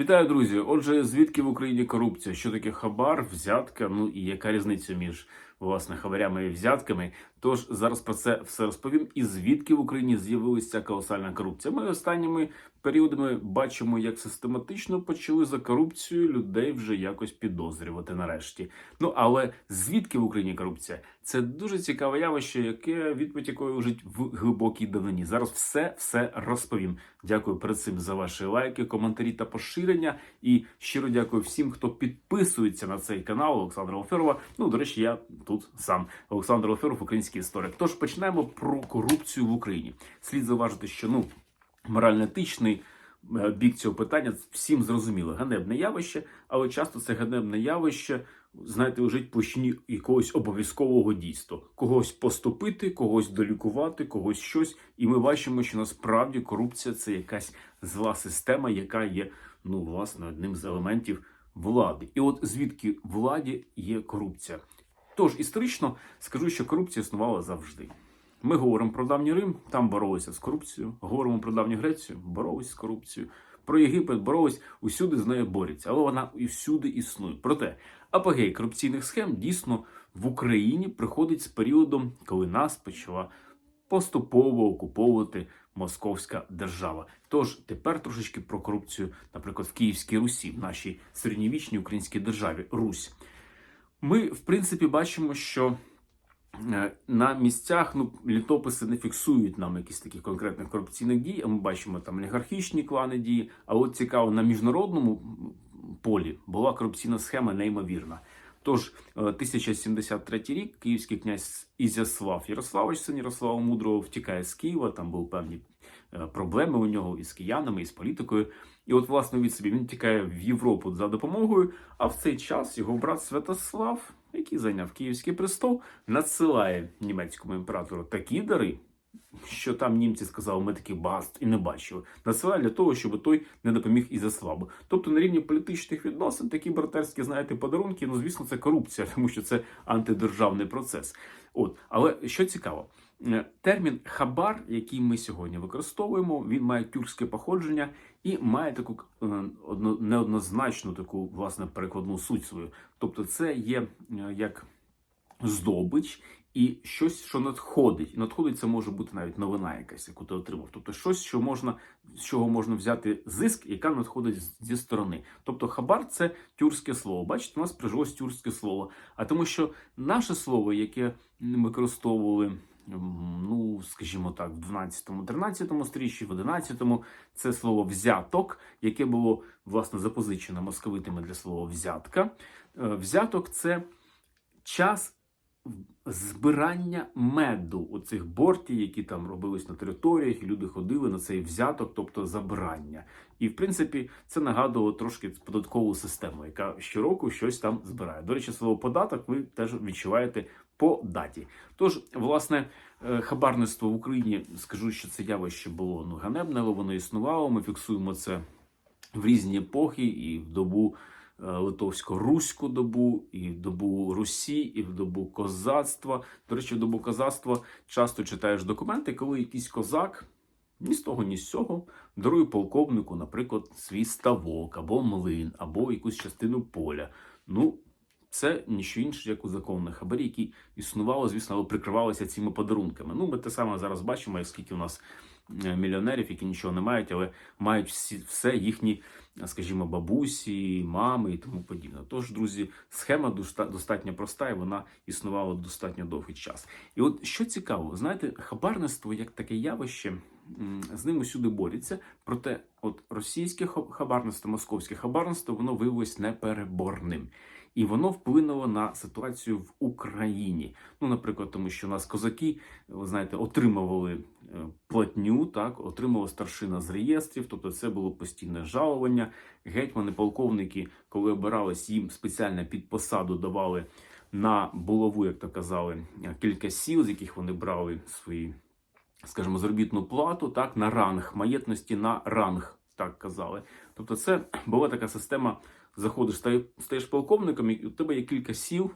Вітаю, друзі! Отже, звідки в Україні корупція? Що таке хабар, взятка? Ну і яка різниця між власне хабарями і взятками? Тож зараз про це все розповім. І звідки в Україні з'явилася колосальна корупція? Ми останніми періодами бачимо, як систематично почали за корупцію людей вже якось підозрювати нарешті. Ну але звідки в Україні корупція? Це дуже цікаве явище, яке відповідь якої лежить в глибокій давнині. Зараз все все розповім. Дякую перед цим за ваші лайки, коментарі та поширення. І щиро дякую всім, хто підписується на цей канал Олександра Оферова. Ну, до речі, я тут сам Олександр Оферов, український історик. Тож почнемо про корупцію в Україні. Слід зауважити, що ну морально-етичний е, бік цього питання всім зрозуміло. Ганебне явище, але часто це ганебне явище. Знаєте, лежить площині якогось обов'язкового дійства. Когось поступити, когось долікувати, когось щось. І ми бачимо, що насправді корупція це якась зла система, яка є ну власне одним з елементів влади. І от звідки владі є корупція. Тож історично скажу, що корупція існувала завжди. Ми говоримо про давній Рим, там боролися з корупцією. Говоримо про давню Грецію, боролися з корупцією. Про Єгипет боролись, усюди з нею борються, але вона і всюди існує. Проте апогей корупційних схем дійсно в Україні приходить з періодом, коли нас почала поступово окуповувати Московська держава. Тож тепер трошечки про корупцію, наприклад, в Київській Русі, в нашій середньовічній українській державі Русь. Ми, в принципі, бачимо, що е, на місцях ну, літописи не фіксують нам якісь таких конкретних корупційних дій. а Ми бачимо там олігархічні клани дії. А от цікаво, на міжнародному полі була корупційна схема неймовірна. Тож, е, 1073 рік київський князь Ізяслав Ярославович, син Ярослава Мудрого, втікає з Києва. Там були певні е, проблеми у нього із киянами, із політикою. І от, власне, від собі він тікає в Європу за допомогою. А в цей час його брат Святослав, який зайняв Київський престол, надсилає німецькому імператору такі дари, що там німці сказали, ми таких багатств і не бачили. Насилає для того, щоб той не допоміг і заслабу. Тобто на рівні політичних відносин такі братерські, знаєте, подарунки, ну звісно, це корупція, тому що це антидержавний процес. От, але що цікаво. Е, Термін хабар, який ми сьогодні використовуємо, він має тюркське походження і має таку е, неоднозначну таку власне перекладну суть свою. Тобто, це є е, як здобич і щось, що надходить. Надходить це може бути навіть новина, якась, яку ти отримав. Тобто, щось, що можна з чого можна взяти зиск, яка надходить зі сторони. Тобто, хабар це тюркське слово. Бачите, у нас прижилось тюркське слово. А тому, що наше слово, яке ми використовували. Ну, скажімо так, в 12-13 стріччі, в 11-му це слово взяток, яке було власне запозичено московитами для слова взятка. Е, Взяток це час збирання меду оцих бортів, які там робились на територіях, і люди ходили на цей взяток, тобто забирання. І в принципі це нагадувало трошки податкову систему, яка щороку щось там збирає. До речі, слово податок ви теж відчуваєте по даті. Тож, власне, е, хабарництво в Україні скажу, що це явище було ну ганебне, але воно існувало. Ми фіксуємо це в різні епохи і в добу е, литовсько-руську добу, і в добу Русі, і в добу козацтва. До речі, в добу козацтва часто читаєш документи, коли якийсь козак. Ні з того, ні з цього дарує полковнику, наприклад, свій ставок або млин, або якусь частину поля. Ну, це ніщо інше, як у законних хабарі, які існували, звісно, але прикривалися цими подарунками. Ну, ми те саме зараз бачимо, як скільки у нас е, мільйонерів, які нічого не мають, але мають всі, все їхні, скажімо, бабусі, мами і тому подібне. Тож, друзі, схема достатньо проста, і вона існувала достатньо довгий час. І от що цікаво, знаєте, хабарництво як таке явище, з ним усюди борються. Проте, от російське хаб- хабарництво, московське хабарництво, воно виявилось непереборним. І воно вплинуло на ситуацію в Україні. Ну, наприклад, тому що у нас козаки, ви знаєте, отримували е, платню, так, отримували старшина з реєстрів, тобто це було постійне жалування. Гетьмани, полковники, коли обирались, їм спеціально під посаду давали на булаву, як то казали, кілька сіл, з яких вони брали свої, скажімо, заробітну плату, так, на ранг маєтності, на ранг, так казали. Тобто, це була така система заходиш, стаєш полковником, і у тебе є кілька сіл,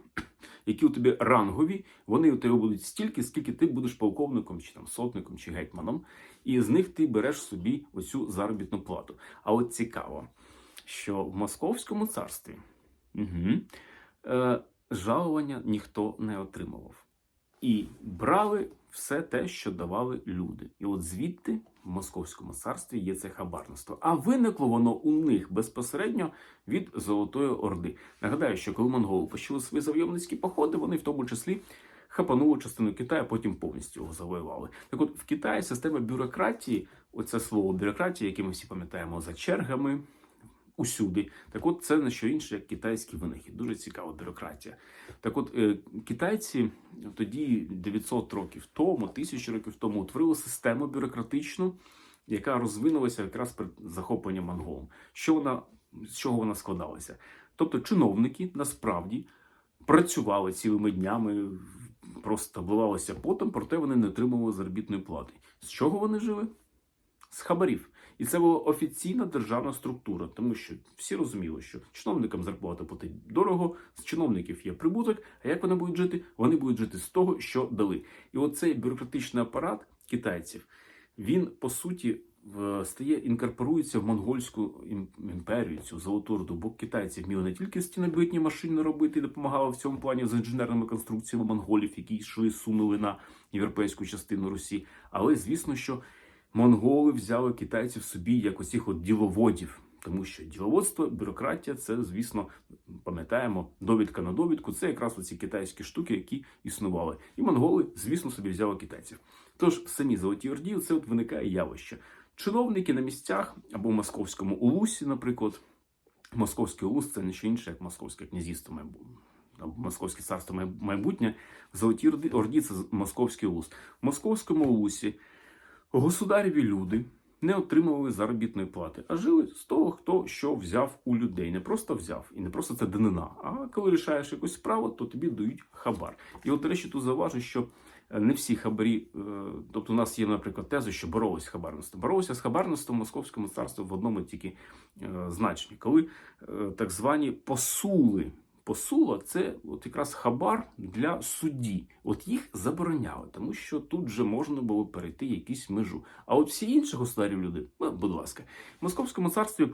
які у тебе рангові, вони у тебе будуть стільки, скільки ти будеш полковником, чи там сотником, чи гетьманом, і з них ти береш собі оцю заробітну плату. А от цікаво. що в Московському царстві угу, е, жалування ніхто не отримував. І брали все те, що давали люди. І от звідти в Московському царстві є це хабарництво. А виникло воно у них безпосередньо від Золотої Орди. Нагадаю, що коли монголи почали свої завойовницькі походи, вони в тому числі хапанули частину Китаю, потім повністю його завоювали. Так от в Китаї система бюрократії, оце слово бюрократія, яке ми всі пам'ятаємо за чергами. Усюди, так от це не що інше, як китайський винахід. Дуже цікава бюрократія. Так, от е, китайці тоді 900 років тому, тисячі років тому, утворили систему бюрократичну, яка розвинулася якраз при захопленні монголом. Що вона з чого вона складалася? Тобто, чиновники насправді працювали цілими днями, просто обливалися потом, проте вони не отримували заробітної плати. З чого вони жили? З хабарів. І це була офіційна державна структура, тому що всі розуміли, що чиновникам зарплата платить дорого, з чиновників є прибуток. А як вони будуть жити? Вони будуть жити з того, що дали. І оцей бюрократичний апарат китайців, він по суті стає інкорпорується в монгольську ім- імперію, цю золоту орду, бо китайці вміли не тільки стінобитні машини робити і допомагали в цьому плані з інженерними конструкціями монголів, які йшли, сунули на європейську частину Русі. Але звісно, що монголи взяли китайців собі як оцих от діловодів. Тому що діловодство, бюрократія це, звісно, пам'ятаємо, довідка на довідку. Це якраз оці китайські штуки, які існували. І монголи, звісно, собі взяли китайців. Тож в самій Золотій Орді це от виникає явище. Чиновники на місцях або в московському улусі, наприклад, московський улус це не що інше, як московське князівство. Або Московське царство майбутнє Орді- Орді це московський улус. В московському улусі государеві люди не отримували заробітної плати, а жили з того, хто що взяв у людей. Не просто взяв, і не просто це данина. А коли рішаєш якусь справу, то тобі дають хабар. І от, до речі, тут зауважу, що е, не всі хабарі, е, тобто у нас є, наприклад, теза, що боролися з хабарництвом. Боролися з хабарництвом Московському царстві в одному тільки е, значенні, коли так звані посули. Посула це от якраз хабар для судді. От їх забороняли, тому що тут вже можна було перейти якусь межу. А от всі інші государів люди, ну, будь ласка, в Московському царстві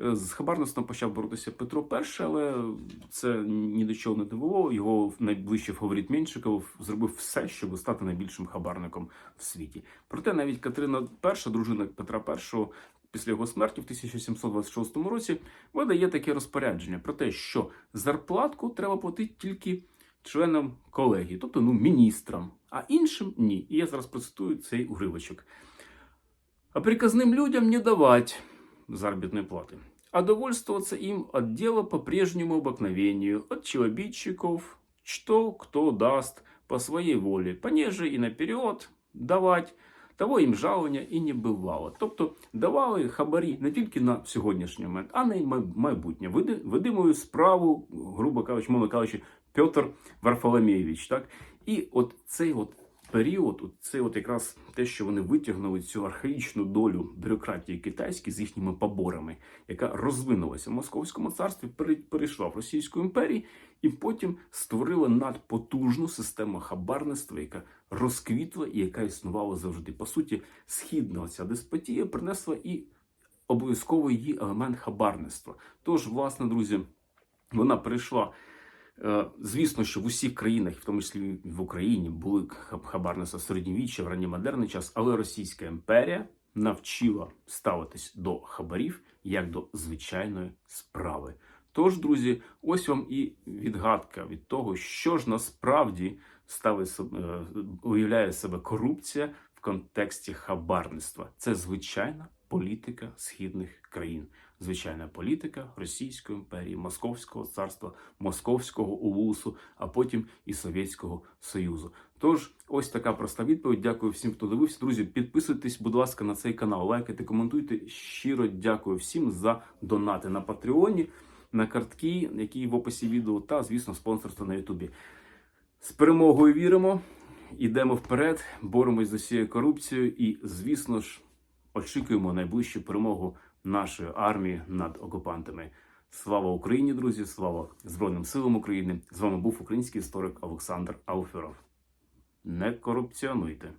е, з хабарництвом почав боротися Петро І, але це ні до чого не довело. Його найближчий фаворит Меншиков зробив все, щоб стати найбільшим хабарником в світі. Проте навіть Катерина І, дружина Петра І, після його смерті в 1726 році видає таке розпорядження про те, що зарплатку треба платити тільки членам колегії, тобто ну, міністрам, а іншим ні. І я зараз процитую цей уривочок. А приказним людям не давать заработной платы, а довольствоваться им от дела по прежнему обыкновению, от челобитчиков, что кто даст по своей воле, понеже и наперед давать, того їм жалування і не бувало. Тобто давали хабарі не тільки на сьогоднішній момент, а й майбутнє. Веди, веди мою справу, грубо кажучи, мовно кажучи, Петр Варфоломєвич. Так? І от цей от період, от це от якраз те, що вони витягнули цю архаїчну долю бюрократії китайській з їхніми поборами, яка розвинулася в Московському царстві, пере- перейшла в Російську імперію, і потім створила надпотужну систему хабарництва, яка розквітла і яка існувала завжди. По суті, східна оця деспотія принесла і обов'язково її елемент хабарництва. Тож, власне, друзі, вона прийшла. Е, Звісно, що в усіх країнах, в тому числі в Україні, були хаб- хабарництва середньовіччя, в ранньомодерний час, але Російська імперія навчила ставитись до хабарів як до звичайної справи. Тож, друзі, ось вам і відгадка від того, що ж насправді ставить е, уявляє себе корупція в контексті хабарництва. Це звичайна політика східних країн, звичайна політика Російської імперії, Московського царства, Московського улусу, а потім і Совєтського Союзу. Тож, ось така проста відповідь. Дякую всім, хто дивився. Друзі, підписуйтесь, будь ласка, на цей канал, лайкайте, коментуйте. Щиро дякую всім за донати на Патреоні, на картки, які в описі відео, та, звісно, спонсорство на Ютубі. З перемогою віримо, йдемо вперед, боремось з усією корупцією і, звісно ж, очікуємо найближчу перемогу нашої армії над окупантами. Слава Україні, друзі! Слава Збройним силам України! З вами був український історик Олександр Ауферов. Не корупціонуйте.